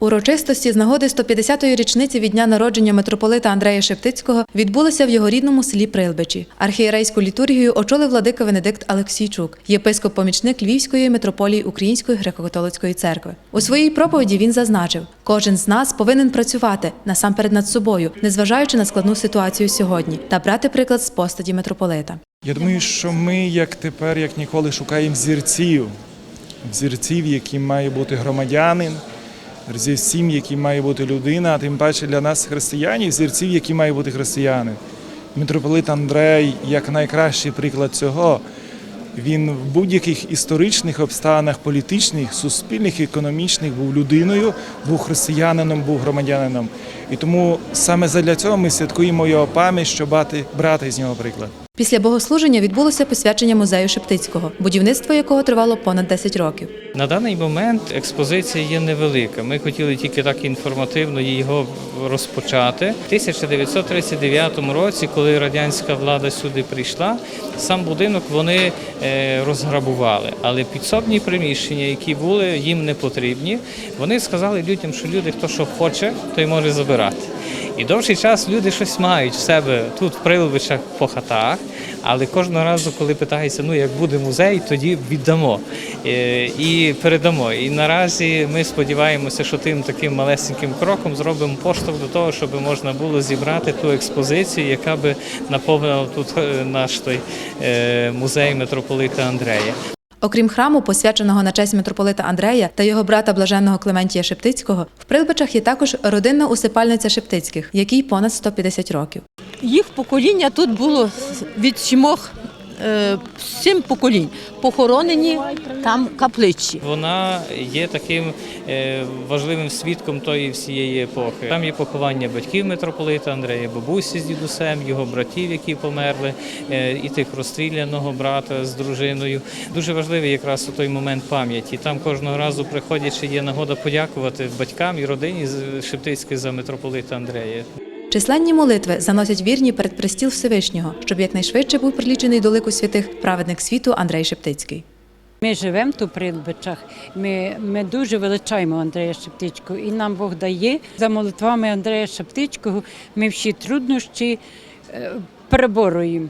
Урочистості з нагоди 150-ї річниці від дня народження митрополита Андрея Шептицького відбулися в його рідному селі Прилбичі. Архієрейську літургію очолив владика Венедикт Алексійчук, єпископ-помічник Львівської митрополії Української греко-католицької церкви. У своїй проповіді він зазначив: кожен з нас повинен працювати насамперед над собою, незважаючи на складну ситуацію сьогодні, та брати приклад з постаті митрополита. Я думаю, що ми, як тепер, як ніколи, шукаємо зірців, зірців, яким має бути громадянин, зірців, яким має бути людина, а тим паче для нас, християнів, зірців, які має бути християнин. Митрополит Андрей, як найкращий приклад цього, він в будь-яких історичних обставинах, політичних, суспільних, економічних був людиною, був християнином, був громадянином. І тому саме задля цього ми святкуємо його пам'ять, щоб брати з нього приклад. Після богослуження відбулося посвячення музею Шептицького, будівництво якого тривало понад 10 років. На даний момент експозиція є невелика. Ми хотіли тільки так інформативно його розпочати. У 1939 році, коли радянська влада сюди прийшла, сам будинок вони е, розграбували. Але підсобні приміщення, які були, їм не потрібні. Вони сказали людям, що люди, хто що хоче, той може забирати. І довший час люди щось мають в себе тут, в Прилбичах, по хатах, але кожного разу, коли питається, ну як буде музей, тоді віддамо е, і передамо. І наразі ми сподіваємося, що тим таким малесеньким кроком зробимо поштовх до того, щоб можна було зібрати ту експозицію, яка би наповнила тут е, наш той е, музей митрополита Андрея. Окрім храму, посвяченого на честь митрополита Андрея та його брата блаженного Клементія Шептицького, в Прилбичах є також родинна усипальниця Шептицьких, якій понад 150 років. Їх покоління тут було від сімох, сім поколінь. Похоронені там капличі. Вона є таким е, важливим свідком тої всієї епохи. Там є поховання батьків митрополита Андрея, бабусі з дідусем, його братів, які померли, е, і тих розстріляного брата з дружиною. Дуже важливий якраз у той момент пам'яті. Там кожного разу приходячи є нагода подякувати батькам і родині з Шептицької за митрополита Андрея. Численні молитви заносять вірні перед престіл Всевишнього, щоб якнайшвидше був прилічений до лику святих праведник світу Андрей Шептицький. Ми живемо тут при Лбичах. Ми, ми дуже величаємо Андрея Шептичкого, і нам Бог дає за молитвами Андрея Шептичкого. Ми всі труднощі е, переборюємо.